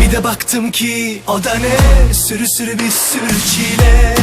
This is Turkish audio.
Bir de baktım ki o da ne? Sürü sürü bir sürü çile.